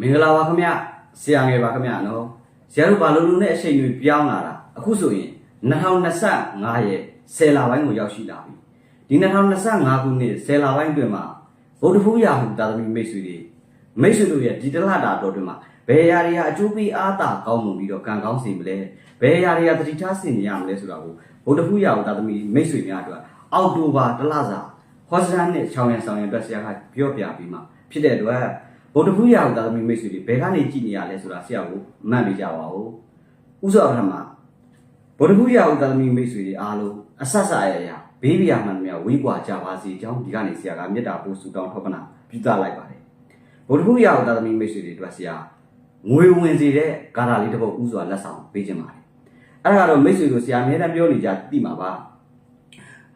မင်္ဂလာပါခင်ဗျဆရာငယ်ပါခင်ဗျနော်ဆရာတို့ဘာလို့လို့နဲ့အချိန်တွေပြောင်းလာတာအခုဆိုရင်2025ရဲ့10လပိုင်းကိုရောက်ရှိလာပြီဒီ2025ခုနှစ်10လပိုင်းတွင်မှာဗုဒ္ဓဖူးရာဟုတာသမီမိတ်ဆွေတွေမိတ်ဆွေတို့ရဲ့ဒီတလတာတော်တွင်မှာဘယ်အရာတွေကအကျိုးပေးအားသာကောင်းမှုပြီးတော့ကံကောင်းစေမလဲဘယ်အရာတွေကသတိထားဆင်နေရမလဲဆိုတာကိုဗုဒ္ဓဖူးရာဟုတာသမီမိတ်ဆွေများအတွက်အောက်တိုဘာတလစာဟောစတန်နဲ့ချောင်းရံဆောင်ရံအတွက်ဆရာကပြောပြပြီးမှဖြစ်တဲ့အတွက် ဗုဒ္ဓဖူးရာဟုသာသမီမိတ်ဆွေတွေဘယ်ကနေကြည့်နေရလဲဆိုတာဆရာကိုမှတ်မိကြပါဦးဥစ္စာပထမဗုဒ္ဓဖူးရာဟုသာသမီမိတ်ဆွေတွေအားလုံးအဆက်ဆက်အရာရာဘေးပြာမှန်များဝေးကွာကြပါစေကြောင်းဒီကနေဆရာကမေတ္တာပို့ဆုတောင်းထောက်ပနာပြုသလိုက်ပါတယ်ဗုဒ္ဓဖူးရာဟုသာသမီမိတ်ဆွေတွေအတွက်ဆရာငွေဝင်စေတဲ့ဂါထာလေးတစ်ပုဒ်ဥစွာလက်ဆောင်ပေးခြင်းပါတယ်အဲ့ဒါကတော့မိတ်ဆွေတို့ဆရာအများနဲ့ပြောနေကြသိမှာပါ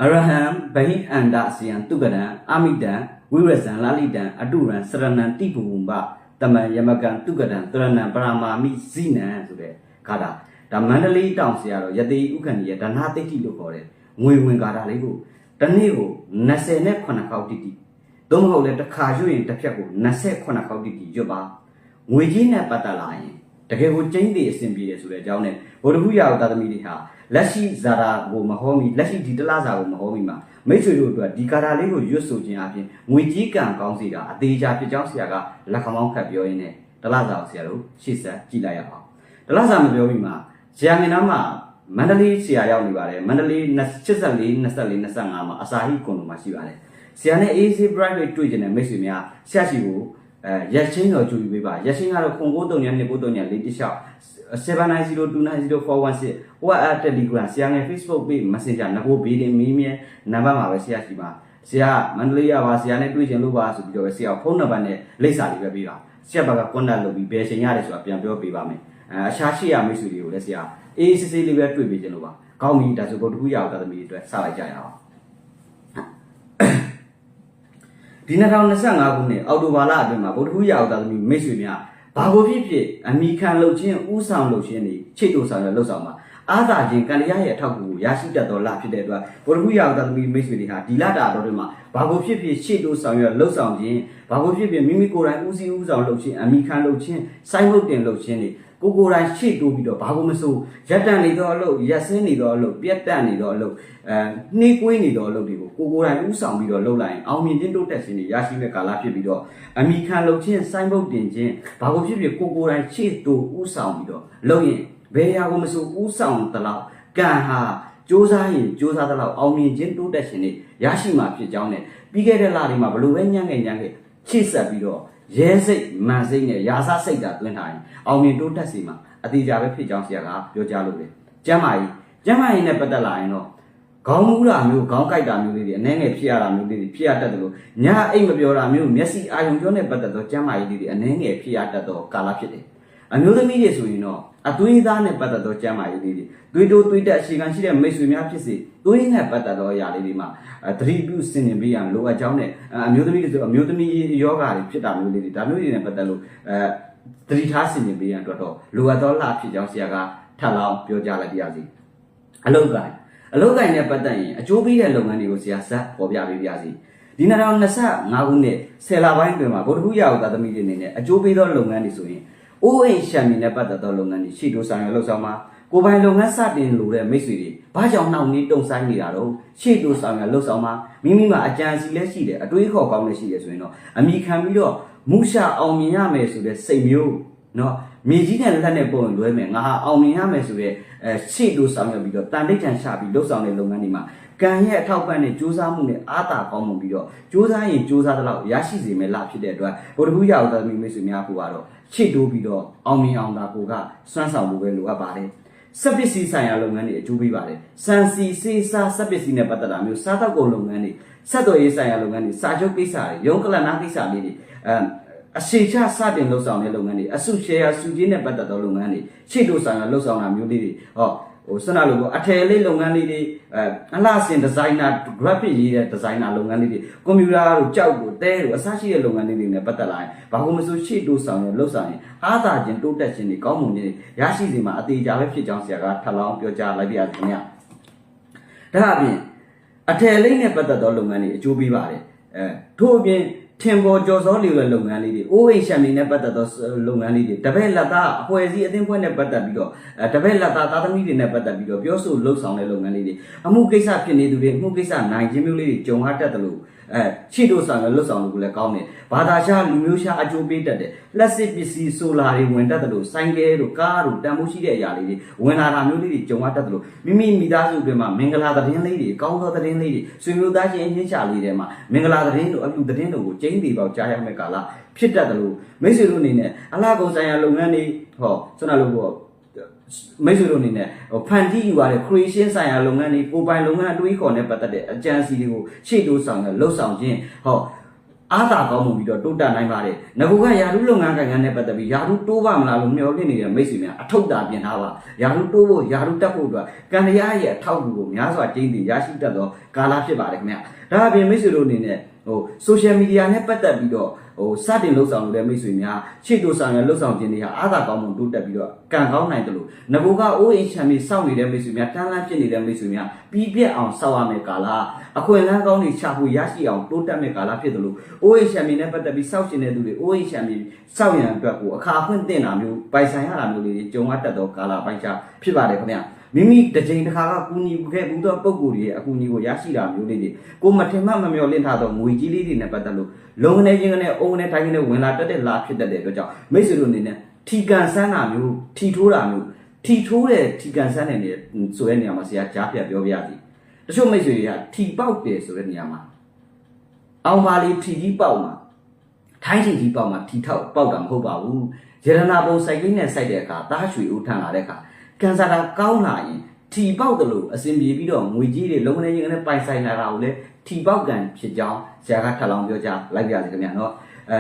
အရဟံဗဟိအန္တစီယံတုကရံအမိတံ ဝိရဇံလာလိတံအတုရံစရဏံတိပူဝံပတမံယမကံတုကရံတရဏံပရမာမိဇိနံဆိုတဲ့ဂါထာဒါမန္တလေးတောင်ဆရာတော်ယတိဥက္ကဏီရဲ့ဒနာတိတ်တိလို့ခေါ်တဲ့ငွေဝင်ဂါထာလေးကိုတစ်နေ့ကို20နဲ့9ခေါက်တိတိသို့မဟုတ်လည်းတစ်ခါရွတ်ရင်တစ်ဖြတ်ကို28ခေါက်တိတိရွတ်ပါငွေကြီးနဲ့ပတ်သက်လာရင်တကယ်ကိုကျင်းသေးအဆင်ပြေတယ်ဆိုတဲ့အကြောင်းနဲ့ဘုဒ္ဓဟူရာသာသမီတွေဟာလက်ရှိဇာတာကိုမဟောမီလက်ရှိဒီတလားဇာကိုမဟောမီမှာ မိတ်ဆွေတို့အတွက်ဒီကာတာလေးကိုရွတ်ဆိုခြင်းအပြင်ငွေကြီးကံကောင်းစီတာအသေးချာဖြစ်ကြောင်းဆရာကလက်ခမောင်းခတ်ပြောရင်းနဲ့တလားဇာကိုဆရာတို့ရှေ့ဆက်ကြည့်လိုက်ရအောင်တလားဇာမပြောမီမှာဆရာငင်နာမှာမန္တလေးဆရာရောက်နေပါတယ်မန္တလေး84 24 25မှာအစာဟိကွန်လိုမှာရှိပါတယ်ဆရာနဲ့ AC private တွေ့ကြတဲ့မိတ်ဆွေများဆရာရှိကို အဲရက်ချင်းတော်ကြူပြီးပေးပါရက်ချင်းကတော့ခွန်ကိုတုံညာနေကိုတုံညာလေးတစ်လျှောက်7902904116 WhatsApp Telegram ဆရာငယ် Facebook page Messenger ငကိုဘေးတင်မီးမြဲနံပါတ်မှာပဲဆရာရှိပါဆရာမန္တလေးရပါဆရာနဲ့တွေ့ချင်လို့ပါဆိုပြီးတော့ပဲဆရာဖုန်းနံပါတ်နဲ့လိပ်စာလေးပဲပေးပါဆရာဘာက contact လုပ်ပြီးဘယ်ချိန်ရတယ်ဆိုတာပြန်ပြောပေးပါမယ်အဲအရှာရှိရမိတ်ဆွေတွေကိုလည်းဆရာအေးစစ်စစ်လေးပဲတွေ့ပေးချင်လို့ပါကောင်းပြီဒါဆိုတော့တခုရအောင်တာသမီးတွေအတွက်စလိုက်ကြရအောင် ဒီ2025ခုနှစ်အောက်တိုဘာလအတွင်းမှာဗုဒ္ဓဟူးရအောင်တာသမီးမိတ်ဆွေများဘာကိုဖြစ်ဖြစ်အမိခံလှုပ်ခြင်းဥဆောင်လှုပ်ခြင်းတွေချိတ်တူဆောင်ရလှုပ်ဆောင်မှာအားသာခြင်းကံတရားရဲ့အထောက်အကူကိုရရှိတတ်သောလဖြစ်တဲ့အတွက်ဗုဒ္ဓဟူးရအောင်တာသမီးမိတ်ဆွေတွေဟာဒီလတာတော်တွေမှာဘာကိုဖြစ်ဖြစ်ချိတ်တူဆောင်ရလှုပ်ဆောင်ခြင်းဘာကိုဖြစ်ဖြစ်မိမိကိုယ်တိုင်ဦးစီးဦးဆောင်လှုပ်ခြင်းအမိခံလှုပ်ခြင်းစိုင်းလုပ်တင်လှုပ်ခြင်းတွေကိုကိုယ်တိုင်ရှေ့တိုးပြီးတော့ဘာကိုမစိုးရက်တန်နေတော့အလုပ်ရက်စင်းနေတော့အလုပ်ပြက်တက်နေတော့အလုပ်အဲနှီးကွေးနေတော့အလုပ်တွေကို ကိုကိုယ်တိုင်ဥဆောင်ပြီးတော့လုပ်လိုက်ရင်အောင်မြင်ခြင်းတိုးတက်ခြင်းတွေရရှိမဲ့ကာလဖြစ်ပြီးတော့အမိခံလုပ်ခြင်းစိုင်းဘုတ်တင်ခြင်းဘာကိုဖြစ်ဖြစ်ကိုကိုယ်တိုင်ရှေ့တိုးဥဆောင်ပြီးတော့လုပ်ရင်ဘယ်ရာကိုမစိုးဥဆောင်တလောက်ကံဟာစ조사ရင်စ조사တလောက်အောင်မြင်ခြင်းတိုးတက်ခြင်းတွေရရှိမှာဖြစ်ကြောင်းနဲ့ပြီးခဲ့တဲ့လတွေမှာဘလို့ပဲညံ့ငယ်ညံ့ငယ်ချိတ်ဆက်ပြီးတော့ရဲစိတ်မန်စိတ်နဲ့ရာစစိတ်ဓာတ်တွင်းထားရင်အောင်မြင်တိုးတက်စီမှာအတိအကျပဲဖြစ်ကြောင်းဆရာကပြောကြားလို့တယ်။ကျမ်းမာရေးကျမ်းမာရေးနဲ့ပတ်သက်လာရင်တော့ ခေါင်းမူးတာမျိုးခေါင်းကိုက်တာမျိုးလေးတွေအနှဲငယ်ဖြစ်ရတာမျိုးလေးတွေဖြစ်ရတတ်တယ်လို့ညအိတ်မပြောတာမျိုးမျက်စိအာရုံကြောနဲ့ပတ်သက်သောကျမ်းမာရေးလေးတွေအနှဲငယ်ဖြစ်ရတတ်သောကာလဖြစ်တယ်။အမျိုးသမီးတွေဆိုရင်တော့အသွေးသားနဲ့ပတ်သက်သောကျမ်းမာရေးလေးတွေသွေးတိုးသွေးတက်အရှိခံရှိတဲ့မိတ်ဆွေများဖြစ်စေသွေးနဲ့ပတ်သက်သောအရာလေးတွေမှာသတိပြုစင်နေပေးရန်လိုအပ်ကြောင်းနဲ့အမျိုးသမီးတွေဆိုအမျိုးသမီးယောဂါတွေဖြစ်တာမျိုးလေးတွေဒါမျိုးတွေနဲ့ပတ်သက်လို့အဲသတိထားစင်နေပေးရန်အတွက်တော့လိုအပ်သောလဖြစ်ကြောင်းဆရာကထပ်လောင်းပြောကြားလိုက်ပါရစေအလုတ်ကိုင်း အလုတ်ကိုင်းနဲ့ပတ်သက်ရင်အကျိုးပေးတဲ့လုပ်ငန်းတွေကိုဆရာဆက်ပေါ်ပြပေးပါစေဒီ2025ခုနှစ်10လပိုင်းတွင်မှာဗုဒ္ဓဟူးရာဟုသာသမီတွေအနေနဲ့အကျိုးပေးသောလုပ်ငန်းတွေဆိုရင် အိုးအိမ်ရှမ်းမီနဲ့ပတ်သက်သောလုပ်ငန်းတွေရှိတိုးဆောင်ရလှုပ်ဆောင်မှာကိုယ်ပိုင်လုပ်ငန်းစတင်လို့တဲ့မိတ်ဆွေတွေဘာကြောင့်နှောင့်နှေးတုံဆိုင်နေတာတော့ရှေ့တိုးဆောင်ရလှုပ်ဆောင်မှာမိမိမှာအကြံစီလည်းရှိတယ်အတွေးခေါ်ကောင်းလည်းရှိတယ်ဆိုရင်တော့အမိခံပြီးတော့မူရှာအောင်မြင်ရမယ်ဆိုတဲ့စိတ်မျိုးเนาะ မြေကြီးနဲ့လက်နဲ့ပုံရင်လွဲမယ်ငါဟာအောင်မြင်ရမယ်ဆိုတဲ့အဲရှေ့တိုးဆောင်ရပြီးတော့တန်တိတ်တန်ချပြီးလှုပ်ဆောင်တဲ့လုပ်ငန်းတွေမှာကံရဲ့အထောက်ပံ့နဲ့စူးစမ်းမှုနဲ့အားတာကောင်းမှုပြီးတော့စူးစမ်းရင်စူးစမ်းတဲ့လောက်ရရှိစေမယ်လားဖြစ်တဲ့အတွက်ဗုဒ္ဓဘုရားဥဒ္ဒမိမိတ်ဆွေများကိုကတော့ချစ်တိုးပြီးတော့အောင်မြင်အောင်တာကိုကစွမ်းဆောင်မှုပဲလိုအပ်ပါတယ်စက်ပစ္စည်းဆိုင်ရာလုပ်ငန်းတွေအကျိုးပေးပါတယ်စံစီစေးစားစက်ပစ္စည်းနဲ့ပတ်သက်တာမျိုးစားတောက်ကုန်လုပ်ငန်းတွေဆက်သွယ်ရေးဆိုင်ရာလုပ်ငန်းတွေစာချုပ်ကိစ္စတွေရုံးကလနာကိစ္စလေးတွေအဲ အရှိချစတင်လှုပ်ဆောင်တဲ့လုပ်ငန်းတွေအစုရှယ်ယာစုချင်းနဲ့ပတ်သက်သောလုပ်ငန်းတွေရှေ့တို့ဆိုင်ရာလှုပ်ဆောင်တာမျိုးလေးတွေဟောဟိုစနလို့ပေါ့အထည်လေးလုပ်ငန်းလေးတွေအဲအလှဆင်ဒီဇိုင်နာ graphic ရေးတဲ့ဒီဇိုင်နာလုပ်ငန်းလေးတွေကွန်ပျူတာတို့ကြောက်တို့တဲတို့အစရှိတဲ့လုပ်ငန်းလေးတွေနဲ့ပတ်သက်လာရင်ဘာလို့မဆိုရှေ့တိုးဆောင်ရလှုပ်ဆောင်ရင်အားသာခြင်းတိုးတက်ခြင်းတွေကောင်းမွန်ခြင်းတွေရရှိစေမှာအသေးချာပဲဖြစ်ကြောင်းဆရာကထပ်လောင်းပြောကြားလိုက်ပြရခင်ဗျာဒါအပြင်အထည်လေးနဲ့ပတ်သက်သောလုပ်ငန်းတွေအကျိုးပေးပါတယ်အဲထို့အပြင် ထထင်ပေါ်ကြော်စောလီရဲ့လုပ်ငန်းလေးတွေ OH မီနဲ့ပတ်သက်သောလုပ်ငန်းလေးတွေတပည့်လက်သားအဖွဲ့အစည်းအသင်းဖွဲ့နဲ့ပတ်သက်ပြီးတော့အဲတပည့်လက်သားသားသမီးတွေနဲ့ပတ်သက်ပြီးတော့ပြောဆိုလှုပ်ဆောင်တဲ့လုပ်ငန်းလေးတွေအမှုကိစ္စဖြစ်နေသူတွေအမှုကိစ္စနိုင်ခြင်းမျိုးလေးတွေကြုံရတတ်တယ်လို့ အဲချီတို့ဆောင်ရလှုပ်ဆောင်လို့လည်းကောင်းတယ်ဘာသာရှားလူမျိုးရှားအကျိုးပေးတတ်တယ်လက်စစ်ပစ္စည်းဆိုလာတွေဝင်တတ်တယ်လို့စိုင်းကဲတို့ကားတို့တန်ဖိုးရှိတဲ့အရာလေးတွေဝင်လာတာမျိုးလေးတွေကြုံရတတ်တယ်လို့မိမိမိသားစုအတွင်းမှာမင်္ဂလာသတင်းလေးတွေကောင်းသောသတင်းလေးတွေဆွေမျိုးသားချင်းအချင်းချာလေးတွေမှာမင်္ဂလာသတင်းတို့အလှသတင်းတို့ကိုကျင်းသေးပေါက်ကြားရမယ့်ကာလဖြစ်တတ်တယ်လို့မိတ်ဆွေတို့အနေနဲ့အလားကုန်ဆိုင်ရာလုပ်ငန်းတွေဟောဆွမ်းနာလို့ပေါ့ မိတ်ဆွေတို့အနေနဲ့ဟိုဖန်တီးယူရတဲ့ creation ဆိုင်ရာလုပ်ငန်းတွေကိုယ်ပိုင်လုပ်ငန်းအတွေးခေါ်နဲ့ပတ်သက်တဲ့အကြံစီတွေကိုရှေ့တိုးဆောင်ရလှုပ်ဆောင်ခြင်းဟောအားသာကောင်းမှုပြီးတော့တိုးတက်နိုင်ပါတယ်။ငကူကယာရုလုပ်ငန်းကိုင်ငန်းနဲ့ပတ်သက်ပြီးယာရုတိုးပါမလားလို့မျှော်လင့်နေတဲ့မိတ်ဆွေများအထောက်တာပြင်ထားပါ။ယာရုတိုးဖို့ယာရုတက်ဖို့အတွက်ကံတရားရဲ့အထောက်အကူကိုများစွာကျင်းတည်ရရှိတတ်သောကာလဖြစ်ပါတယ်ခင်ဗျ။ ဒါအပြင်မိတ်ဆွေတို့အနေနဲ့ဟို social media နဲ့ပတ်သက်ပြီးတော့ဟိုစတင်လှုပ်ဆောင်နေတဲ့မိတ်ဆွေများရှေ့တိုးဆောင်ရလှုပ်ဆောင်ခြင်းတွေဟာအားသာကောင်းမှုတိုးတက်ပြီးတော့ကံကောင်းနိုင်တယ်လို့ငကူကအိုးအိမ်ချမ်းပြီးစောင့်နေတဲ့မိတ်ဆွေများတန်းလန်းဖြစ်နေတဲ့မိတ်ဆွေများပြီးပြက်အောင်စောင့်ရမယ့်ကာလအခွင့်အလမ်းကောင်းတွေချဖို့ရရှိအောင်တိုးတက်မယ့်ကာလဖြစ်တယ်လို့အိုးအိမ်ချမ်းပြီးနဲ့ပတ်သက်ပြီးစောင့်ရှင်တဲ့သူတွေအိုးအိမ်ချမ်းပြီးစောင့်ရန်အတွက်ကိုအခါအခွင့်တင်တာမျိုးပိုင်ဆိုင်ရတာမျိုးလေးတွေကြုံရတတ်သောကာလပိုင်းခြားဖြစ်ပါတယ်ခင်ဗျာ မိမိတစ်ချိန်တစ်ခါကကူညီခဲ့ဘူးသောပုံကိုယ်တွေရဲ့အကူအညီကိုရရှိတာမျိုးလေးတွေကိုမထင်မှတ်မမျှော်လင့်ထားသောငွေကြီးလေးတွေနဲ့ပတ်သက်လို့လုံနေခြင်းနဲ့အုံနဲ့တိုင်းနဲ့ဝင်လာတက်တဲ့လာဖြစ်တတ်တဲ့အတွက်ကြောင့်မိတ်ဆွေတို့အနေနဲ့ထီကန်ဆန်းတာမျိုးထီထိုးတာမျိုးထီထိုးတဲ့ထီကန်ဆန်းတဲ့နေဆိုတဲ့နေရာမှာဆရာကြားပြပြောပြရစီတချို့မိတ်ဆွေတွေကထီပေါက်တယ်ဆိုတဲ့နေရာမှာအောင်ပါလေးထီကြီးပေါက်မှာထိုင်းထီကြီးပေါက်မှာထီထောက်ပေါက်တာမဟုတ်ပါဘူးရတနာပုံစိုက်ကင်းနဲ့စိုက်တဲ့အခါတားရွှေဦးထန်လာတဲ့အခါ ကန်ဆာတာကောင်းလာရင်ထီပေါက်တယ်လို့အစဉ်ပြေပြီးတော့ငွေကြီးတွေလုံးဝနေရင်လည်းပိုင်ဆိုင်လာတာကိုလည်းထီပေါက်ကန်ဖြစ်ကြောင်းဆရာကထပ်လောင်းပြောကြလိုက်ပြရစီခင်ဗျာနော်အဲ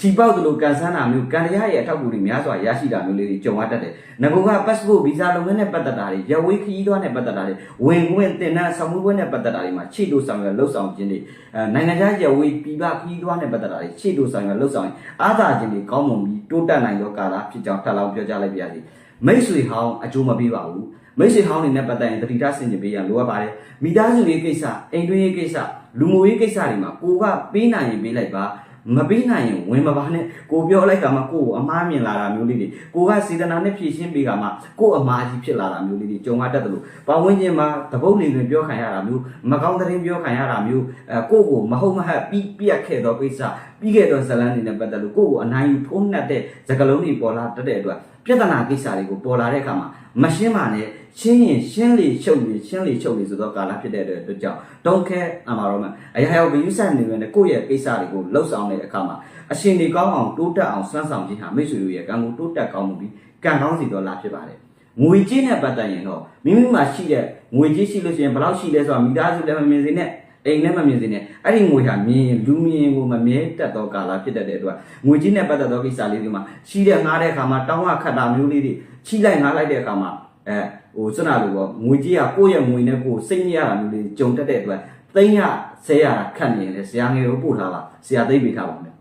ထီပေါက်တယ်လို့ကန်ဆန်းတာမျိုးကန်ရရဲ့အထောက်အကူတွေများစွာရရှိတာမျိုးလေးတွေကြုံရတတ်တယ်။ငကူက passport visa လုပ်ငန်းနဲ့ပတ်သက်တာတွေရဝေးခရီးသွားနဲ့ပတ်သက်တာတွေဝင်ခွင့်တင်တဲ့ဆောင်မှုပွဲနဲ့ပတ်သက်တာတွေမှာခြေတိုးဆောင်ရလှုပ်ဆောင်ခြင်းတွေအဲနိုင်ငံခြားရဝေးပြည်ပခရီးသွားနဲ့ပတ်သက်တာတွေခြေတိုးဆောင်ရလှုပ်ဆောင်ရင်အားသာခြင်းတွေကောင်းမွန်ပြီးတိုးတက်နိုင်သောကာလဖြစ်ကြောင်းထပ်လောင်းပြောကြားလိုက်ပါရစေ။ မိတ်ဆွေဟောင်းအကျိုးမပေးပါဘူး။မိတ်ဆွေဟောင်းတွေနဲ့ပတ်သက်ရင်တတိထဆင်ခြင်ပေးရလိုအပ်ပါတယ်မိသားစုရေးကိစ္စအိမ်တွင်းရေးကိစ္စလူမှုရေးကိစ္စတွေမှာကိုကပေးနိုင်ရင်ပေးလိုက်ပါမပေးနိုင်ရင်ဝင်မပါနဲ့ကိုပြောလိုက်ကမှကိုကိုအမားမြင်လာတာမျိုးလေးတွေကိုကစေတနာနဲ့ဖြည့်ရှင်းပေးကမှကိုအမားကြီးဖြစ်လာတာမျိုးလေးတွေကြုံရတတ်တယ်လို့ပဝင်းချင်းမှာတပုတ်နေတွင်ပြောခံရတာမျိုးမကောင်းတဲ့ရင်ပြောခံရတာမျိုးအဲကိုကိုမဟုတ်မဟတ်ပြီးပြက်ခဲ့သောကိစ္စပြီးခဲ့သောဇလန်းတွေနဲ့ပတ်သက်လို့ကိုကိုအနိုင်ယူဖုံးနှက်တဲ့သကလုံးတွေပေါ်လာတတ်တဲ့အတွက် ပြဿနာကိစ္စတွေကိုပေါ်လာတဲ့အခါမှာမရှင်းပါနဲ့ရှင်းရင်ရှင်းလေချုပ်လေရှင်းလေချုပ်လေဆိုတော့ကာလဖြစ်တဲ့အတွက်ကြောင့် don't care အမှာတော့မှအရာရာကိုဂရုစိုက်နေရတဲ့ကိုယ့်ရဲ့ကိစ္စတွေကိုလှုပ်ဆောင်တဲ့အခါမှာအရှင်တွေကောင်းအောင်တိုးတက်အောင်စွမ်းဆောင်ခြင်းဟာမိတ်ဆွေတို့ရဲ့ကံကိုတိုးတက်ကောင်းမှုပြီးကံကောင်းစီတော့လာဖြစ်ပါတယ်ငွေကြေးနဲ့ပတ်သက်ရင်တော့မိမိမှာရှိတဲ့ငွေကြေးရှိလို့ရှိရင်ဘယ်လောက်ရှိလဲဆိုတာမိသားစုလည်းမမြင်စေနဲ့ အိမ်လည်းမမြင်စေနဲ့အဲ့ဒီငွေဟာမြင်လူမြင်ကိုမမြဲတတ်သောကာလဖြစ်တတ်တဲ့အတွက်ငွေကြီးနဲ့ပတ်သက်သောကိစ္စလေးတွေမှာရှိတဲ့ငားတဲ့အခါမှာတောင်းရခတ်တာမျိုးလေးတွေချိလိုက်ငားလိုက်တဲ့အခါမှာအဲဟိုစွနာလိုပေါ့ငွေကြီးကကိုယ့်ရဲ့ငွေနဲ့ကိုယ်စိတ်မရတာမျိုးလေးကြုံတတ်တဲ့အတွက်သိန်းရဆဲရတာခတ်နေရင်လည်းဆရာငယ်ကိုပို့ထားပါဆရာသိပ်ပေးထားပါမယ်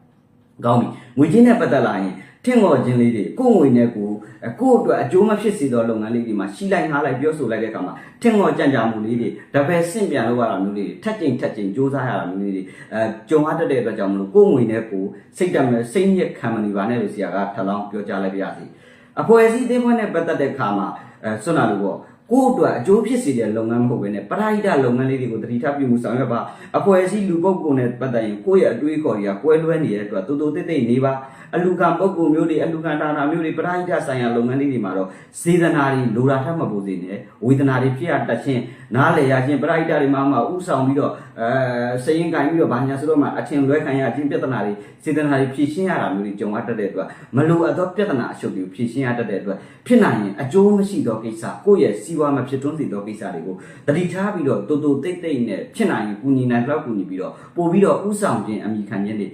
ကောင်းပြီငွေကြီးနဲ့ပတ်သက်လာရင် ထင့်ငေါ်ခြင်းလေးတွေကိုယ်ငွေနဲ့ကိုယ်ကိုယ့်အတွက်အကျိုးမဖြစ်စေသောလုပ်ငန်းလေးတွေမှာရှိလိုက်ငားလိုက်ပြောဆိုလိုက်တဲ့အခါမှာထင့်ငေါ်ကြံ့ကြာမှုလေးတွေတပည့်ဆင့်ပြန်လို့ရတာမျိုးလေးတွေထက်ကျင်ထက်ကျင်စူးစမ်းရတာမျိုးလေးတွေအဲကြုံရတတ်တဲ့အတွက်ကြောင့်မလို့ကိုယ်ငွေနဲ့ကိုယ်စိတ်တမဲ့စိတ်ညစ်ခံမနေပါနဲ့လို့ဆရာကထပ်လောင်းပြောကြားလိုက်ပါရစေအဖွဲ့အစည်းအသင်းဖွဲ့နဲ့ပတ်သက်တဲ့အခါမှာအဲဆွနာလို့ပေါ့ကိုယ့်အတွက်အကျိုးဖြစ်စေတဲ့လုပ်ငန်းမဟုတ်ဘဲနဲ့ပရိဒလုပ်ငန်းလေးတွေကိုတတိထပြုမှုဆောင်ရွက်ပါအဖွဲ့အစည်းလူပုဂ္ဂိုလ်နဲ့ပတ်သက်ရင်ကိုယ့်ရဲ့အတွေးခေါ်တွေကကွဲလွဲနေတဲ့အတွက်တူတူတိတ်တိတ်နေပါ အလူခံပုဂ္ဂိုလ်မျိုးတွေအလူခံတာနာမျိုးတွေပရိဒဆိုင်ရာလုပ်ငန်းလေးတွေမှာတော့စေတနာတွေလိုတာထပ်မပိုစေနဲ့ဝေဒနာတွေဖြစ်ရတတ်ခြင်းနားလေရခြင်းပရိဒတွေမှာမှဥဆောင်ပြီးတော့အဲစရင်ကင်ပြီးတော့ဘာညာဆိုတော့မှအထင်လွဲခံရခြင်းပြဿနာတွေစေတနာတွေဖြည့်ရှင်းရတာမျိုးတွေကြုံရတတ်တဲ့အတွက်မလိုအပ်သောပြဿနာအရှုပ်တွေကိုဖြည့်ရှင်းရတတ်တဲ့အတွက်ဖြစ်နိုင်ရင်အကျိုးမရှိသောကိစ္စကိုယ့်ရဲ့စီးပွားမဖြစ်ထွန်းစေသောကိစ္စတွေကိုတတိထားပြီးတော့တူတူတိတ်တိတ်နဲ့ဖြစ်နိုင်ရင်ကူညီနိုင်တော့ကူညီပြီးတော့ပို့ပြီးတော့ဥဆောင်ခြင်းအမိခံခြင်းတွေ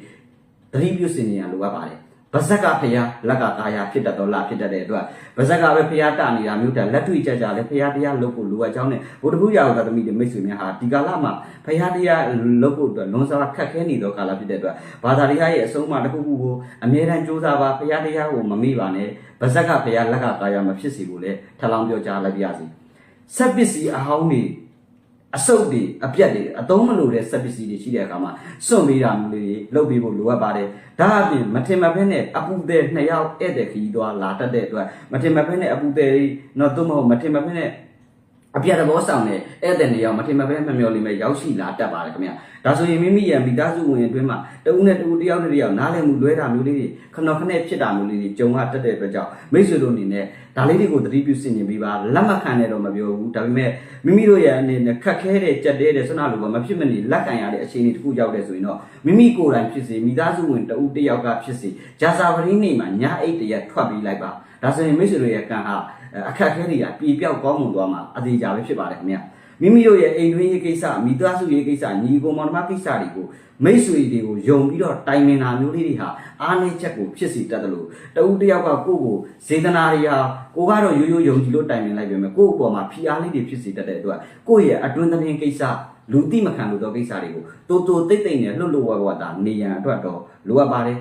တတိပြုစင်နေရလိုအပ်ပါတယ် ဗဇက်ကဖျားလက်ကကာယဖြစ်တတ်တော့လာဖြစ်တတ်တဲ့အတွက်ဗဇက်ကပဲဖျားတနေတာမျိုးတဲ့လက်တွေ့ကြကြလဲဖျားတရားလုပ်ဖို့လိုအပ်ကြောင်းနဲ့ဘုဒ္ဓဘုရားသာသမီတွေမိတ်ဆွေများဟာဒီကာလမှာဖျားတရားလုပ်ဖို့အတွက်လွန်စွာခက်ခဲနေသောကာလဖြစ်တဲ့အတွက်ဘာသာတရားရဲ့အဆုံးအမတစ်ခုခုကိုအမြဲတမ်းကြိုးစားပါဖျားတရားကိုမမေ့ပါနဲ့ဗဇက်ကဖျားလက်ကကာယမဖြစ်စီကိုလည်းထပ်လောင်းပြောကြားလိုက်ပါရစေဆက်ပစ္စည်းအဟောင်းတွေ အဆုပ်တွေအပြက်တွေအသုံးမလိုတဲ့စက်ပစ္စည်းတွေရှိတဲ့အခါမှာစွန့်ပေးတာမျိုးလေးတွေလုပ်ပေးဖို့လိုအပ်ပါတယ်ဒါအပြင်မထင်မှတ်ဖက်နဲ့အပူတဲ့နှစ်ယောက်ဧည့်သည်ခရီးသွားလာတတ်တဲ့အတွက်မထင်မှတ်ဖက်နဲ့အပူတဲ့တွေတော့သို့မဟုတ်မထင်မှတ်ဖက်နဲ့ အပြတ်တဘောဆောင်တဲ့ဧည့်သည်နေရာမထင်မှတ်ဖက်မမျော်လင့်မဲ့ရောက်ရှိလာတတ်ပါတယ်ခင်ဗျာဒါဆိုရင်မိမိရဲ့မိသားစုဝင်အတွင်းမှာတဦးနဲ့တဦးတယောက်နဲ့တယောက်နားလည်မှုလွဲတာမျိုးလေးတွေခဏခဏဖြစ်တာမျိုးလေးတွေကြုံရတတ်တဲ့အတွက်ကြောင့်မိတ်ဆွေတို့အနေနဲ့ဒါလေးတွေကိုသတိပြုဆင်ခြင်ပြီးပါလက်မခံနဲ့တော့မပြောဘူးဒါပေမဲ့မိမိတို့ရဲ့အနေနဲ့ခက်ခဲတဲ့ကြက်တဲတဲ့ဆွမ်းနာလိုကမဖြစ်မနေလက်ကန်ရတဲ့အခြေအနေတစ်ခုရောက်တဲ့ဆိုရင်တော့မိမိကိုယ်တိုင်ဖြစ်စေမိသားစုဝင်တဦးတယောက်ကဖြစ်စေဂျာစာပရင်းနေမှာညာအိတ်တရက်ထွက်ပြီးလိုက်ပါဒါဆိုရင်မိတ်ဆွေတို့ရဲ့ကံဟာ အခက်အခဲတွေကပြေပြောက်ကောင်းမွန်သွားမှာအသေးကြပဲဖြစ်ပါတယ်ခင်ဗျာမိမိတို့ရဲ့အိမ်တွင်းရေးကိစ္စမိသားစုရေးကိစ္စညီကိုမောင်နှမကိစ္စတွေကိုမိတ်ဆွေတွေကိုယုံပြီးတော့တိုင်ပင်တာမျိုးလေးတွေဟာအားနည်းချက်ကိုဖြစ်စေတတ်တယ်လို့တဦးတစ်ယောက်ကကိုယ့်ကိုစေတနာတွေဟာကိုကတော့ရိုးရိုးယုံကြည်လို့တိုင်ပင်လိုက်ပြန်မယ်ကိုယ့်အပေါ်မှာဖိအားလေးတွေဖြစ်စေတတ်တဲ့အတွက်ကိုယ့်ရဲ့အတွင်းသတင်းကိစ္စလူတိမခံလို့တော့ကိစ္စတွေကိုတိုးတိုးတိတ်တိတ်နဲ့လှုပ်လှုပ်ဝါဝါတာနေရန်အတွက်တော့လိုအပ်ပါတယ်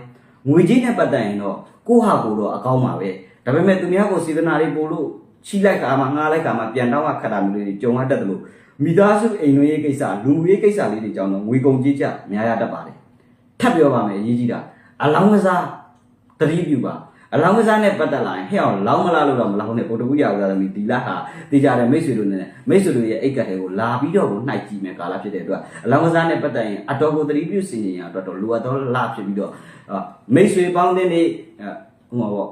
ငွေကြီးနဲ့ပတ်သက်ရင်တော့ကိုယ့်ဟာကိုယ်တော့အကောင်းပါပဲ ဒါပေမဲ့သူများကိုစေတနာတွေပို့လို့ချိလိုက်ခါမှငားလိုက်ခါမှပြန်တော့ခတ်တာမျိုးလေးတွေကြုံရတတ်တယ်လို့မိသားစုအိမ်တွင်းရေးကိစ္စလူမှုရေးကိစ္စလေးတွေကြောင့်တော့ငွေကုန်ကြေးကျများရတတ်ပါတယ်ထပ်ပြောပါမယ်အရေးကြီးတာအလောင်းကစားတတိပြုပါအလောင်းကစားနဲ့ပတ်သက်လာရင်ဟဲ့အောင်လောင်းမလားလို့တော့မလောင်းနဲ့ပိုတကူရအောင်သားသမီးဒီလာဟာတေကြတဲ့မိတ်ဆွေတို့နဲ့မိတ်ဆွေတို့ရဲ့အိတ်ကတ်တွေကိုလာပြီးတော့ကိုနှိုက်ကြည့်မယ်ကာလဖြစ်တဲ့အတွက်အလောင်းကစားနဲ့ပတ်သက်ရင်အတော်ကိုတတိပြုစင်ရင်အတွက်တော့လိုအပ်တော့လာဖြစ်ပြီးတော့မိတ်ဆွေပေါင်းတဲ့နေ့ဟိုမှာပေါ့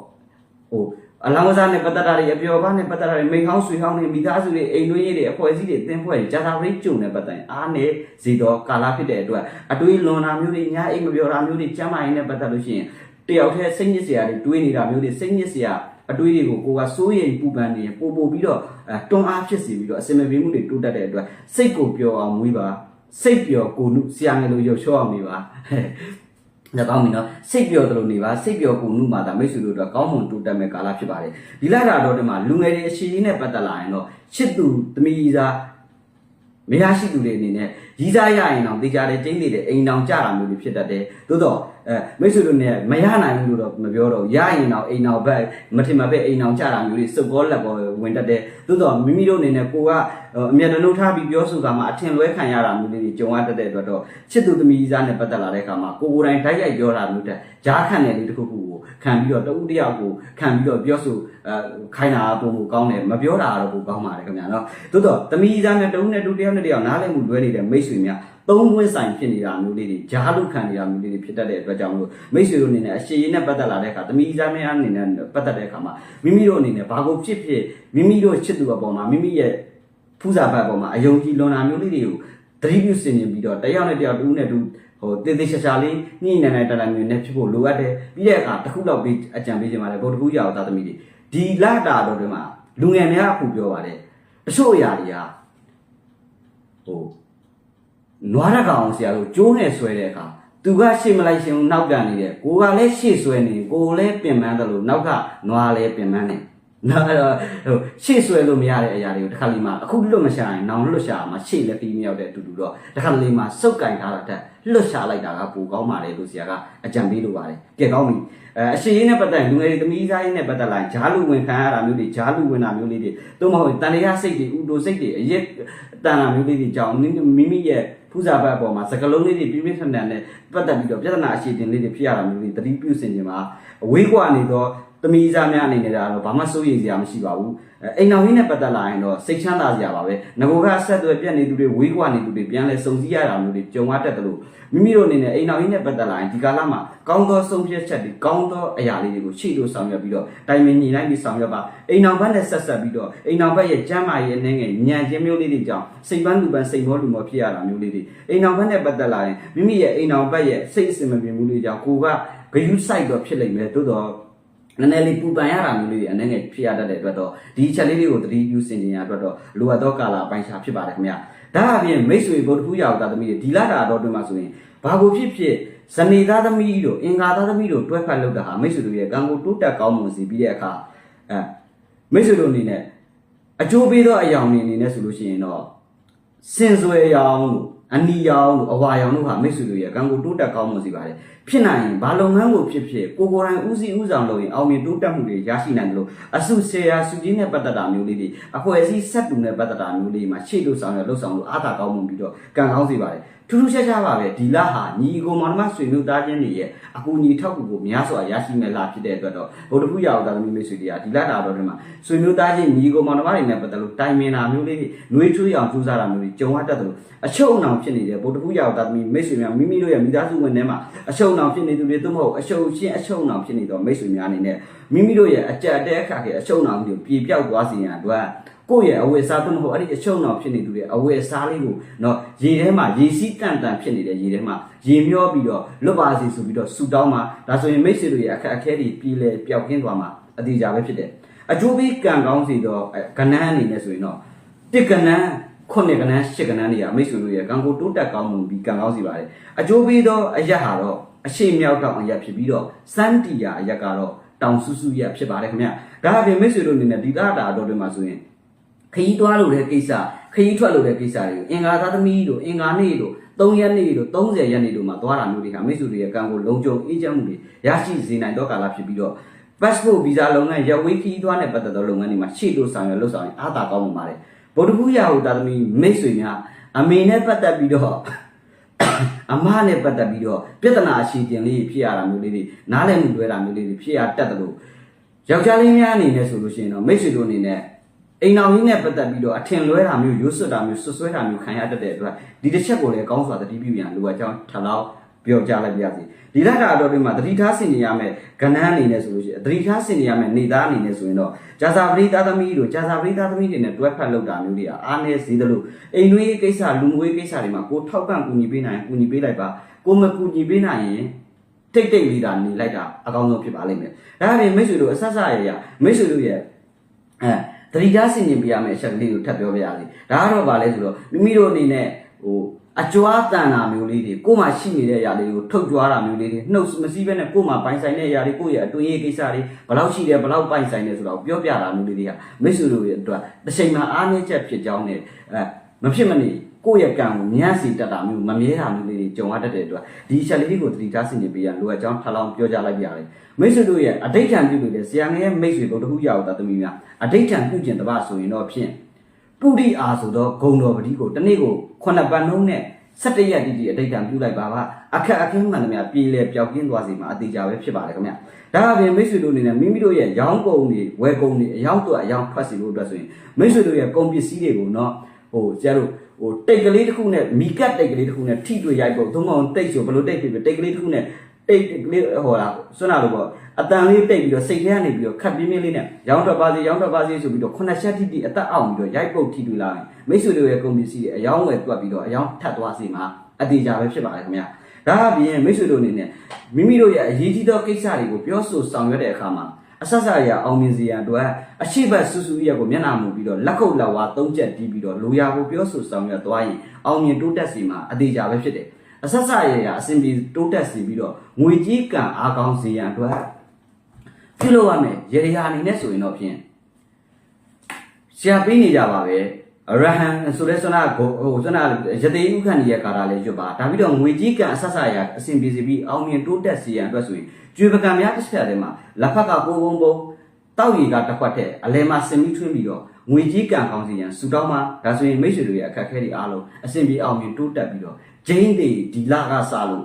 ဟိုအလောင်းကစားနဲ့ပတ်သက်တာတွေအပျော်ပါနဲ့ပတ်သက်တာတွေမိန်ဟောင်းဆွေဟောင်းတွေမိသားစုတွေအိမ်တွင်းရေးတွေအဖွဲ့အစည်းတွေအသင်းဖွဲ့တွေဂျာတာရိတ်ကျုံနဲ့ပတ်သက်ရင်အားနဲ့စီတော့ကာလာဖြစ်တဲ့အတွက်အတွေးလွန်တာမျိုးတွေညာအိမ်မပြောတာမျိုးတွေကျမ်းမာရေးနဲ့ပတ်သက်လို့ရှိရင်တယောက်တည်းစိတ်ညစ်စရာတွေတွေးနေတာမျိုးတွေစိတ်ညစ်စရာအတွေးတွေကိုကိုကစိုးရိမ်ပူပန်နေရင်ပို့ပို့ပြီးတော့အဲတွန်းအားဖြစ်စီပြီးတော့အစင်မပြေမှုတွေတိုးတက်တဲ့အတွက်စိတ်ကိုပျော်အောင်မွေးပါစိတ်ပျော်ကိုနုဆရာငယ်လိုရုပ်ချောအောင်နေပါ ဒါကောင်းပြီနော်စိတ်ပျော်တယ်လို့နေပါစိတ်ပျော်ကိုမှုမှာဒါမိတ်ဆွေတို့အတွက်ကောင်းမွန်တိုးတက်မဲ့ကာလဖြစ်ပါတယ်ဒီလတာတော့ဒီမှာလူငယ်တွေအရှိကြီးနဲ့ပတ်သက်လာရင်တော့ချစ်သူသမီးစားမရရှိသူတွေအနေနဲ့ရီးစားရရင်တော့တေချာတယ်ကျင်းနေတဲ့အိမ်တောင်ကြတာမျိုးတွေဖြစ်တတ်တယ်သို့တော့ အဲမိတ်ဆွေတို့နဲ့မရနိုင်ဘူးလို့တော့မပြောတော့ရရင်တော့အိမ်တောင်ဘက်မထင်မှပဲအိမ်တောင်ကြတာမျိုးတွေစုပ်ပေါ်လက်ပေါ်ဝင်တတ်တယ်သို့တော့မိမိတို့အနေနဲ့ကိုကအမြတ်တလုံးထားပြီးပြောဆိုတာမှအထင်လွဲခံရတာမျိုးလေးတွေကြုံရတတ်တဲ့အတွက်တော့ချစ်သူသမီးစားနဲ့ပတ်သက်လာတဲ့အခါမှာကိုကိုယ်တိုင်တိုက်ရိုက်ပြောတာမျိုးတဲ့ဂျားခံတဲ့လေးတစ်ခုခုကို ခံပြီးတော့တဦးတယောက်ကိုခံပြီးတော့ပြောဆိုအဲခိုင်းတာပုံမှုကောင်းတယ်မပြောတာတော့ပိုကောင်းပါတယ်ခင်ဗျာနော်သို့တော့သမီးစားနဲ့တဦးနဲ့တူတယောက်နဲ့တယောက်နားလည်မှုလွဲနေတဲ့မိတ်ဆွေများသုံးပွင့်ဆိုင်ဖြစ်နေတာမျိုးလေးတွေဂျားလုခံနေတာမျိုးလေးတွေဖြစ်တတ်တဲ့အတွက်ကြောင့်မလို့မိတ်ဆွေတို့အနေနဲ့အရှိရင်နဲ့ပတ်သက်လာတဲ့အခါသမီးစားမင်းအနေနဲ့ပတ်သက်တဲ့အခါမှာမိမိတို့အနေနဲ့ဘာကိုဖြစ်ဖြစ်မိမိတို့ချစ်သူအပေါ်မှာမိမိရဲ့ဖူးစာဘတ်ပေါ်မှာအယုံကြည်လွန်တာမျိုးလေးတွေကိုသတိပြုစင်နေပြီးတော့တယောက်နဲ့တယောက်တူနဲ့တူ ဟိုတေးသေးချာချာလေးညှိနေနေတတမျိုးနဲ့ဖြစ်ဖို့လိုအပ်တယ်ပြီးတဲ့အခါတစ်ခုတော့ပြီးအကြံပေးချင်ပါတယ်ဘုဒ္ဓဘူးရအောင်သာသမီတွေဒီလာတာတော့ဒီမှာလူငယ်များအခုပြောပါတယ်တချို့အရာတွေကဟိုနွားရကောင်ဆရာတို့ကျိုးနဲ့ဆွဲတဲ့အခါသူကရှေ့မလိုက်ရှင်ဘူးနောက်ကန်နေတယ်ကိုကလည်းရှေ့ဆွဲနေကိုလည်းပင်ပန်းတယ်လို့နောက်ကနွားလည်းပင်ပန်းနေ နော်အဲ့တော့ဟိုရှေ့ဆွဲလို့မရတဲ့အရာတွေကိုတစ်ခါလေးမှအခုလွတ်မရှာရင်နောင်လွတ်ရှာမှာရှေ့လည်းပြီးမရောက်တဲ့အတူတူတော့တစ်ခါလေးမှစုပ်ကင်ထားတာတက်လွတ်ရှာလိုက်တာကပိုကောင်းပါလေလို့ဆရာကအကြံပေးလိုပါတယ်ကဲကောင်းပြီအဲအရှိရင်းနဲ့ပတ်သက်လူငယ်တွေသမီးသားရင်းနဲ့ပတ်သက်လာရင်ဂျားလူဝင်ခံရတာမျိုးတွေဂျားလူဝင်တာမျိုးလေးတွေသို့မဟုတ်တန်တရားစိတ်တွေဥတိုစိတ်တွေအရက်တန်တာမျိုးလေးတွေကြောင့်မိမိရဲ့ဖူးစာဘတ်အပေါ်မှာစကလုံးလေးတွေပြင်းပြင်းထန်ထန်နဲ့ပတ်သက်ပြီးတော့ပြဿနာအရှိတင်လေးတွေဖြစ်ရတာမျိုးတွေတတိပြုစင်ခြင်းမှာအဝေးကွာနေတော့ သမီးစားများအနေနဲ့တော့ဘာမှစိုးရိမ်စရာမရှိပါဘူးအိမ်တော်ကြီးနဲ့ပတ်သက်လာရင်တော့စိတ်ချမ်းသာစရာပါပဲငကိုကဆက်သွယ်ပြက်နေသူတွေဝေးကွာနေသူတွေပြန်လဲစုံစည်းရတာမျိုးတွေကြုံရတတ်တယ်လို့မိမိတို့အနေနဲ့အိမ်တော်ကြီးနဲ့ပတ်သက်လာရင်ဒီကာလမှာကောင်းသောဆုံးဖြတ်ချက်တွေကောင်းသောအရာလေးတွေကိုရှေ့လို့ဆောင်ရွက်ပြီးတော့တိုင်ပင်ညီနိုင်ပြီးဆောင်ရွက်ပါအိမ်တော်ဘက်နဲ့ဆက်ဆက်ပြီးတော့အိမ်တော်ဘက်ရဲ့ကျမ်းမာရေးအနေငယ်ညံခြင်းမျိုးလေးတွေကြောင့်စိတ်ပန်းလူပန်းစိတ်မောလူမောဖြစ်ရတာမျိုးလေးတွေအိမ်တော်ဘက်နဲ့ပတ်သက်လာရင်မိမိရဲ့အိမ်တော်ဘက်ရဲ့စိတ်အစင်မပြေမှုလေးကြောင့်ကိုကဂယုစိုက်တော့ဖြစ်လိမ့်မယ်သို့တော့ နည်းနည်းလေးပူပန်ရတာမျိုးလေးတွေအနေငယ်ဖြစ်ရတတ်တဲ့အတွက်တော့ဒီချက်လေးတွေကိုသတိပြုစင်ကြင်ရအတွက်တော့လိုအပ်သောကာလပိုင်းခြားဖြစ်ပါတယ်ခင်ဗျာဒါအပြင်မိတ်ဆွေဗုဒ္ဓဖူးရောက်တာသမီးတွေဒီလာတာတော့တွင်မှာဆိုရင်ဘာကိုဖြစ်ဖြစ်ဇနေသားသမီးတို့အင်္ဂါသားသမီးတို့တွဲဖက်လုပ်တာဟာမိတ်ဆွေတို့ရဲ့ကံကိုတိုးတက်ကောင်းမွန်စေပြီးတဲ့အခါအဲမိတ်ဆွေတို့အနေနဲ့အကျိုးပေးသောအယောင်တွေအနေနဲ့ဆိုလို့ရှိရင်တော့စင်စွယ်အယောင်လို့ အနီရောင်တို့အဝါရောင်တို့ဟာမိတ်ဆွေတို့ရဲ့ကံကိုတိုးတက်ကောင်းမွန်စေပါတယ်ဖြစ်နိုင်ရင်ဘာလုပ်ငန်းကိုဖြစ်ဖြစ်ကိုကိုယ်တိုင်ဦးစီးဦးဆောင်လုပ်ရင်အောင်မြင်တိုးတက်မှုတွေရရှိနိုင်တယ်လို့အစုဆရာစုကြီးနဲ့ပတ်သက်တာမျိုးလေးတွေအဖွဲ့အစည်းဆက်တူနဲ့ပတ်သက်တာမျိုးလေးမှာရှေ့လို့ဆောင်ရလှုပ်ဆောင်လို့အားသာကောင်းမှုပြီးတော့ကံကောင်းစေပါတယ် ထူးထူးခြားခြားပါပဲဒီလဟာညီအကိုမောင်နှမဆွေမျိုးသားချင်းတွေရဲ့အကူအညီထောက်ကူကိုများစွာရရှိမဲ့လဖြစ်တဲ့အတွက်တော့ဗုဒ္ဓဖူးရအောင်တာသမီးမိတ်ဆွေတွေကဒီလတာတော့ဒီမှာဆွေမျိုးသားချင်းညီအကိုမောင်နှမတွေနဲ့ပတ်သက်လို့တိုင်ပင်တာမျိုးလေးတွေနှွေးထွေးအောင်ကြိုးစားတာမျိုးတွေကြုံရတတ်တယ်လို့အချုပ်အနှောင်ဖြစ်နေတဲ့ဗုဒ္ဓဖူးရအောင်တာသမီးမိတ်ဆွေများမိမိတို့ရဲ့မိသားစုဝင်ထဲမှာအချုပ်အနှောင်ဖြစ်နေသူတွေသို့မဟုတ်အချုပ်ရှင်းအချုပ်အနှောင်ဖြစ်နေတော့မိတ်ဆွေများအနေနဲ့မိမိတို့ရဲ့အကြက်တဲအခါကအချုပ်အနှောင်ကိုပြေပြောက်သွားစေရန်အတွက် ကိုယ့်ရဲ့အဝတ်အစားသို့မဟုတ်အဲ့ဒီအချုပ်အနှောင်ဖြစ်နေသူတွေအဝတ်အစားလေးကိုတော့ရေထဲမှာရေစီးတန်တန်ဖြစ်နေတဲ့ရေထဲမှာရေမျောပြီးတော့လွတ်ပါစေဆိုပြီးတော့ဆူတောင်းမှာဒါဆိုရင်မိတ်ဆွေတို့ရဲ့အခက်အခဲတွေပြည်လဲပျောက်ကင်းသွားမှာအတိအကျပဲဖြစ်တယ်အကျိုးပေးကံကောင်းစီတော့ကဏ္ဍအနေနဲ့ဆိုရင်တော့တစ်ကဏ္ဍခုနှစ်ကဏ္ဍရှစ်ကဏ္ဍတွေကမိတ်ဆွေတို့ရဲ့ကံကိုတိုးတက်ကောင်းမှုပြီးကံကောင်းစီပါတယ်အကျိုးပေးသောအရက်ဟာတော့အရှိမြောက်တောင်အရက်ဖြစ်ပြီးတော့စန်းတီယာအရက်ကတော့တောင်စုစုရက်ဖြစ်ပါတယ်ခင်ဗျဒါအပြင်မိတ်ဆွေတို့အနေနဲ့ဒီသားတာတော်တွေမှာဆိုရင် ခရီးသွားလို့တဲ့ကိစ္စခရီးထွက်လို့တဲ့ကိစ္စတွေကိုအင်္ဂါသားသမီးတို့အင်္ဂါနေ့တို့3ရက်နေ့တို့30ရက်နေ့တို့မှာသွားတာမျိုးတွေဟာမိတ်ဆွေတွေရဲ့ကံကိုလုံခြုံအေးချမ်းမှုတွေရရှိစေနိုင်တော့ကာလဖြစ်ပြီးတော့ passport visa လုပ်ငန်းရဝေးခရီးသွားနဲ့ပတ်သက်သောလုပ်ငန်းတွေမှာရှေ့လို့ဆောင်ရွက်လို့ဆောင်ရင်အားသာကောင်းမှာပါတယ်ဗုဒ္ဓဘုရားဟူတာသမီးမိတ်ဆွေများအမေနဲ့ပတ်သက်ပြီးတော့အမနဲ့ပတ်သက်ပြီးတော့ပြဿနာအရှိတင်လေးဖြစ်ရတာမျိုးလေးတွေနားလည်မှုလွဲတာမျိုးလေးတွေဖြစ်ရတတ်တယ်လို့ယောက်ျားလေးများအနေနဲ့ဆိုလို့ရှိရင်တော့မိတ်ဆွေတို့အနေနဲ့ အိမ်တော်ကြီးနဲ့ပတ်သက်ပြီးတော့အထင်လွဲတာမျိုးရိုးစွတ်တာမျိုးဆွဆွဲတာမျိုးခံရတတ်တဲ့အတွက်ဒီတစ်ချက်ကိုလည်းကောင်းစွာသတိပြုရန်လိုအပ်ကြောင်းထပ်လောက်ပြောကြားလိုက်ပါရစေဒီလက်တာအတော်တွေမှာသတိထားဆင်နေရမယ်ကဏ္ဍအနေနဲ့ဆိုလို့ရှိရင်သတိထားဆင်နေရမယ်နေသားအနေနဲ့ဆိုရင်တော့ဂျာဇာပရိသသမီးတို့ဂျာဇာပရိသသမီးတွေနဲ့တွဲဖက်လောက်တာမျိုးတွေကအားနည်းစေသလိုအိမ်တွင်းကိစ္စလူငွေကိစ္စတွေမှာကိုထောက်ပံ့ကူညီပေးနိုင်ရင်ကူညီပေးလိုက်ပါကိုမကူညီပေးနိုင်ရင်တိတ်တိတ်လေးတာနေလိုက်တာအကောင်းဆုံးဖြစ်ပါလိမ့်မယ်ဒါအပြင်မိတ်ဆွေတို့အဆက်ဆက်ရရမိတ်ဆွေတို့ရဲ့အဲ သတိထားဆင်ခြင်ပြရမယ့်အချက်ကလေးကိုထပ်ပြောပြရစီဒါကတော့ဗာလဲဆိုတော့မိမိတို့အနေနဲ့ဟိုအကြွားတန်တာမျိုးလေးတွေကိုယ်မှရှိနေတဲ့အရာလေးကိုထုတ်ကြွားတာမျိုးလေးတွေနှုတ်မစည်းဘဲနဲ့ကိုယ်မှပိုင်ဆိုင်တဲ့အရာတွေကိုယ့်ရဲ့အတွင်းရေးကိစ္စတွေဘယ်လောက်ရှိတယ်ဘယ်လောက်ပိုင်ဆိုင်တယ်ဆိုတော့ပြောပြတာမျိုးလေးတွေကမိတ်ဆွေတို့ရဲ့အတွက်တစ်ချိန်မှာအားနည်းချက်ဖြစ်ကြောင်းနဲ့အဲမဖြစ်မနေ ကိုယ့်ရဲ့ကံကိုမြန်းစီတတ်တာမျိုးမမြဲတာမျိုးလေးတွေကြုံရတတ်တဲ့အတွက်ဒီချက်လေးကိုသတိထားဆင်ခြင်ပေးရလိုအပ်ကြောင်းထပ်လောင်းပြောကြလိုက်ပြရတယ်မိတ်ဆွေတို့ရဲ့အဋိဋ္ဌံပြုလို့တဲ့ဆရာငယ်ရဲ့မိတ်ဆွေတို့တခုရအောင်တာသမီးများအဋိဋ္ဌံပြုကျင်တပတ်ဆိုရင်တော့ဖြင့်ပုရိအာဆိုတော့ဂုံတော်ပတိကိုတစ်နေ့ကိုခုနှစ်ပတ်နှုံးနဲ့17ရက်တိတိအဋိဋ္ဌံပြုလိုက်ပါပါအခက်အခဲမှန်သမျှပြည်လဲပျောက်ကင်းသွားစီမှာအသေးကြပဲဖြစ်ပါတယ်ခင်ဗျဒါအပြင်မိတ်ဆွေတို့အနေနဲ့မိမိတို့ရဲ့ရောင်းကုန်တွေဝယ်ကုန်တွေအယောက်တော့အယောက်ဖတ်စီဖို့အတွက်ဆိုရင်မိတ်ဆွေတို့ရဲ့ကုန်ပစ္စည်းတွေကိုတော့ဟိုကျတို့ ဟိုတိတ်ကလေးတစ်ခုနဲ့မီကတ်တိတ်ကလေးတစ်ခုနဲ့ထိတွေ့ရိုက်ဖို့သုံးမအောင်တိတ်ဆိုဘယ်လိုတိတ်ဖြစ်ဖြစ်တိတ်ကလေးတစ်ခုနဲ့တိတ်ကလေးဟိုလားစွမ်းလာလို့ပေါ့အတန်လေးတိတ်ပြီးတော့စိတ်ထဲကနေပြီးတော့ခတ်ပြင်းပြင်းလေးနဲ့ရောင်းထွက်ပါစေရောင်းထွက်ပါစေဆိုပြီးတော့ခုနှစ်ချက်တိတိအသက်အောင်ပြီးတော့ရိုက်ပုတ်ထိတွေ့လာရင်မိတ်ဆွေတို့ရဲ့ကုန်ပစ္စည်းတွေအယောင်းဝယ်တွက်ပြီးတော့အယောင်းထပ်သွားစီမှာအတေချာပဲဖြစ်ပါတယ်ခင်ဗျာဒါအပြင်မိတ်ဆွေတို့အနေနဲ့မိမိတို့ရဲ့အရေးကြီးသောကိစ္စတွေကိုပြောဆိုဆောင်ရွက်တဲ့အခါမှာ အဆက်ဆက်ရအောင်မြင်စေရန်အတွက်အရှိတ်ဆူဆူရက်ကိုမျက်နှာမူပြီးတော့လက်ခုပ်လက်ဝါသုံးချက်တီးပြီးတော့လိုရာကိုပြောဆိုဆောင်ရွက်သွားရင်အောင်မြင်တိုးတက်စီမှာအသေးကြပဲဖြစ်တယ်အဆက်ဆက်ရရအစဉ်ပြေတိုးတက်စီပြီးတော့ငွေကြီးကံအားကောင်းစေရန်အတွက်ပြုလုပ်ရမယ်ရေရာအနေနဲ့ဆိုရင်တော့ဖြင့်ရှားပေးနေကြပါပဲ ရဟန်ဆိုတဲ့ဆွမ်းနာကိုဟိုဆွမ်းနာရသေးဥက္ကဋ္ဌရဲ့ကာတာလေးရွတ်ပါဒါပြီးတော့ငွေကြီးကံအဆက်ဆက်ရအစဉ်ပြေစီပြီးအောင်မြင်တိုးတက်စီရန်အတွက်ဆိုရင်ကျွေပကံများတစ်ချက်တည်းမှာလက်ဖက်ကပိုးပုံပုံတောက်ရီကတစ်ခွက်တဲ့အလဲမှာစင်ပြီးထွင်းပြီးတော့ငွေကြီးကံကောင်းစီရန်စူတောင်းမှာဒါဆိုရင်မိတ်ဆွေတို့ရဲ့အခက်အခဲတွေအားလုံးအစဉ်ပြေအောင်မြင်တိုးတက်ပြီးတော့ဂျိန်းတွေဒီလကစလို့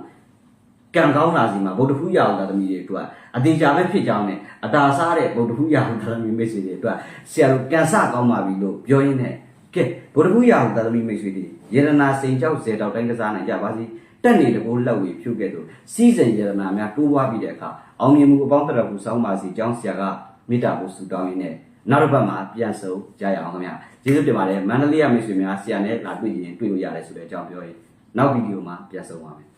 ကံကောင်းလာစီမှာဗုဒ္ဓဖူးရအောင်သာသမီးတွေအတွက်အသေးချာပဲဖြစ်ကြောင်းနဲ့အတာစားတဲ့ဗုဒ္ဓဖူးရအောင်သာသမီးမိတ်ဆွေတွေအတွက်ဆရာတို့ကံစကောင်းပါပြီလို့ပြောရင်းနဲ့ ကဲဗုဒ္ဓဖူးရအောင်သာသမီးမိတ်ဆွေတွေယေရနာစိန်ကြောက်ဇေတောက်တိုင်းကစားနိုင်ကြပါစီတက်နေတကိုးလက်ဝေဖြုတ်ခဲ့သူစီးစိမ်ယေရနာများတိုးပွားပြီးတဲ့အခါအောင်မြင်မှုအပေါင်းတရကူစောင်းပါစီကျောင်းဆရာကမေတ္တာကိုဆုတောင်းရင်းနဲ့နောက်တစ်ပတ်မှာပြန်ဆုံကြရအောင်ခင်ဗျာကျေးဇူးတင်ပါတယ်မန္တလေးရမိတ်ဆွေများဆရာနဲ့လာတွေ့ရင်တွေ့လို့ရတယ်ဆိုတဲ့အကြောင်းပြောရင်နောက်ဗီဒီယိုမှာပြန်ဆုံပါမယ်